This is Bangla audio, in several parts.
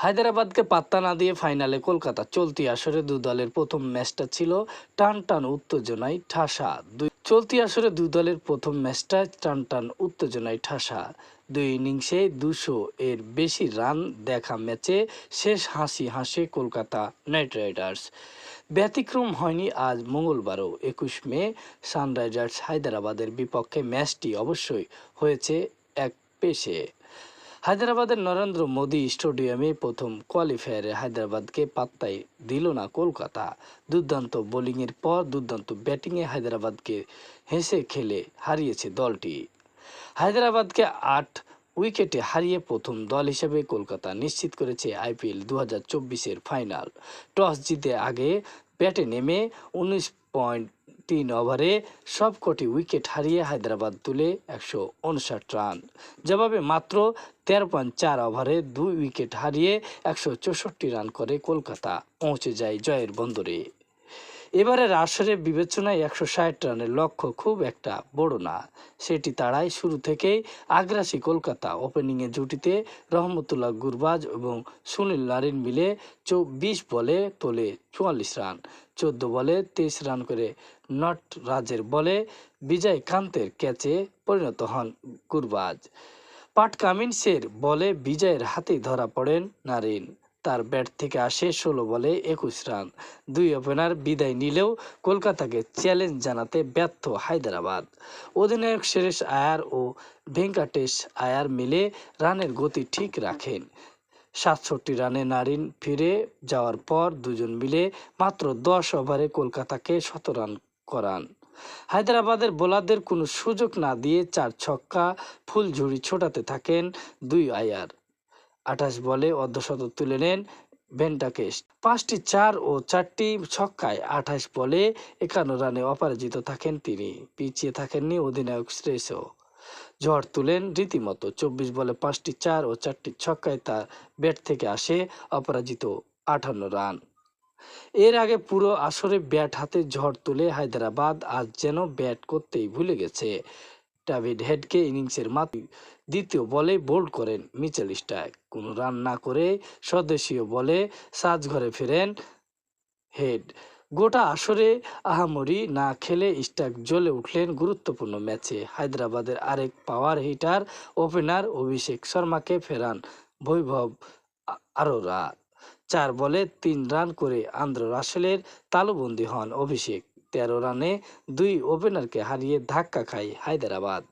হায়দ্রাবাদকে পাত্তা না দিয়ে ফাইনালে কলকাতা চলতি আসরে দু দলের প্রথম ম্যাচটা ছিল টান টান উত্তেজনায় ঠাসা। দুই চলতি আসরে দু দলের প্রথম ম্যাচটা টান টান উত্তেজনায় ঠাসা। দুই ইনিংসে দুশো এর বেশি রান দেখা ম্যাচে শেষ হাসি হাসে কলকাতা নাইট রাইডার্স। ব্যতিক্রম হয়নি আজ মঙ্গলবারও একুশ মে। সানরাইজার্স হায়দ্রাবাদের বিপক্ষে ম্যাচটি অবশ্যই হয়েছে এক পেশে। হায়দ্রাবাদের নরেন্দ্র মোদী স্টেডিয়ামে প্রথম কোয়ালিফায়ারে হায়দ্রাবাদকে পাত্তাই দিল না কলকাতা। দুর্দান্ত বোলিংয়ের পর দুর্দান্ত ব্যাটিংয়ে হায়দ্রাবাদকে হেসে খেলে হারিয়েছে দলটি। হায়দ্রাবাদকে আট উইকেটে হারিয়ে প্রথম দল হিসেবে কলকাতা নিশ্চিত করেছে আইপিএল দু হাজার চব্বিশের ফাইনাল। টস জিতে আগে ব্যাটে নেমে উনিশ পয়েন্ট তিন ওভারে সবকটি উইকেট হারিয়ে হায়দ্রাবাদ তুলে একশো উনষাট রান। জবাবে মাত্র তেরো পয়েন্ট চার ওভারে দুই উইকেট হারিয়ে একশো চৌষট্টি রান করে কলকাতা। পৌঁছে যায় জয়ের বন্দরে। এবারের আসরে বিবেচনায় একশো ষাট রানের লক্ষ্য খুব একটা বড় না। সেটি তাড়ায় শুরু থেকেই আগ্রাসী কলকাতা ওপেনিংয়ে জুটিতে রহমতুল্লাহ গুরবাজ এবং সুনীল নারিন মিলে চব্বিশ বলে তোলে চুয়াল্লিশ রান। চোদ্দ বলে তেইশ রান করে নট রাজের বলে বিজয় কান্তের ক্যাচে পরিণত হন গুরবাজ। পাট কামিন্সের বলে বিজয়ের হাতে ধরা পড়েন নারিন। তার ব্যাট থেকে আসে ষোলো বলে একুশ রান। দুই ওপেনার বিদায় নিলেও কলকাতাকে চ্যালেঞ্জ জানাতে ব্যর্থ হায়দ্রাবাদ। অধিনায়ক সুরেশ আয়ার ও ভেঙ্কাটেশ আয়ার মিলে রানের গতি ঠিক রাখেন। সাতষট্টি রানে নারিন ফিরে যাওয়ার পর দুজন মিলে মাত্র দশ ওভারে কলকাতাকে শত রান করান। হায়দ্রাবাদের বোলারদের কোনো সুযোগ না দিয়ে চার ছক্কা ফুলঝুড়ি ছোটাতে থাকেন দুই আয়ার। আঠাশ বলে অর্ধশত তুলে নেন ভেন্টাকেশ। পাঁচটি চার ও চারটি ছক্কায় আঠাশ বলে একান্ন রানে অপরাজিত থাকেন তিনি, পিছিয়ে থাকেননি অধিনায়ক শ্রেয়সও ঝড় তুলেন রীতিমতো, চব্বিশ বলে পাঁচটি চার ও চারটি ছক্কায় তার ব্যাট থেকে আসে অপরাজিত আটান্ন রান। এর আগে পুরো আসরে ব্যাট হাতে ঝড় তুলে হায়দ্রাবাদ আজ যেন ব্যাট করতেই ভুলে গেছে। ডেভিড হেডকে ইনিংসের মাত্র দ্বিতীয় বলে বোল্ড করেন মিচেল স্টার্ক কোনো রান না করে স্বদেশীয় বলে সাজঘরে ফেরেন হেড। গোটা আসরে আহামরি না খেলে স্টার্ক জ্বলে উঠলেন গুরুত্বপূর্ণ ম্যাচে। হায়দ্রাবাদের আরেক পাওয়ার হিটার ওপেনার অভিষেক শর্মাকে ফেরান বৈভব আরোরা। চার বলে তিন রান করে আন্দ্র রাসেলের তালুবন্দি হন অভিষেক। তেরো রানে দুই ওপেনারকে হারিয়ে ধাক্কা খায় হায়দ্রাবাদ।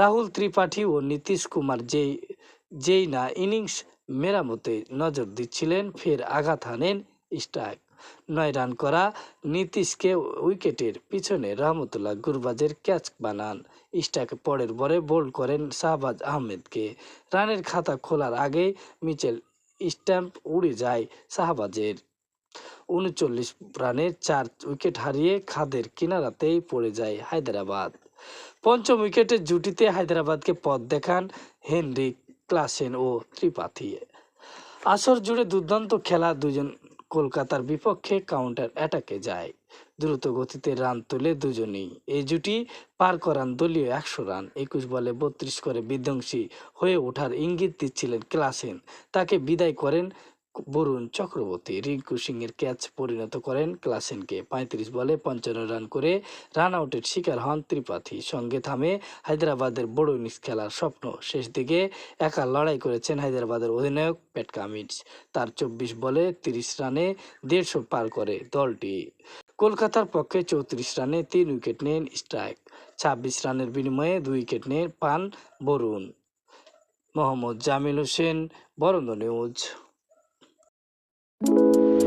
রাহুল ত্রিপাঠী ও নীতিশ কুমার যেই যেই না ইনিংস মেরামতে নজর দিচ্ছিলেন, ফের আঘাত হানেন স্ট্রাইক। নয় রান করা নীতিশকে উইকেটের পিছনে রহমতুল্লাহ গুরবাজের ক্যাচ বানান। স্ট্রাইকে পরের বলে বোল্ড করেন শাহবাজ আহমেদকে। রানের খাতা খোলার আগে মিচেল স্ট্যাম্প উড়ে যায় শাহবাজের। উনচল্লিশ রানে চার উইকেট হারিয়ে খাদের কিনারাতেই পড়ে যায় হায়দ্রাবাদ। পঞ্চম উইকেটের জুটিতে হায়দ্রাবাদকে পথ দেখান হেনরি ক্লাসেন ও ত্রিপাঠী। আসর জুড়ে দুর্দান্ত খেলা দুজন কলকাতার বিপক্ষে কাউন্টার অ্যাটাকে যায়। দ্রুত গতিতে রান তুলে দুজনেই। এই জুটি পার করান দলীয় একশো রান, একুশ বলে বত্রিশ করে বিধ্বংসী হয়ে ওঠার ইঙ্গিত দিচ্ছিলেন ক্লাসেন। তাকে বিদায় করেন বরুণ চক্রবর্তী রিঙ্কু সিং এর ক্যাচ পরিণত করেন ক্লাসেনকে। পঁয়ত্রিশ বলে পঞ্চান্ন রান করে রান আউটের শিকার হন ত্রিপাঠী। সঙ্গে থামে হায়দ্রাবাদের বড় ইনিংস খেলার স্বপ্ন। শেষ দিকে একা লড়াই করেছেন হায়দ্রাবাদের অধিনায়ক প্যাট কামিন্স তার চব্বিশ বলে তিরিশ রানে দেড়শো পার করে দলটি। কলকাতার পক্ষে চৌত্রিশ রানে তিন উইকেট নেন স্ট্রাইক। ছাব্বিশ রানের বিনিময়ে দুই উইকেট নেন পান বরুণ। মোহাম্মদ জামিল হোসেন, বরন্দ নিউজ। you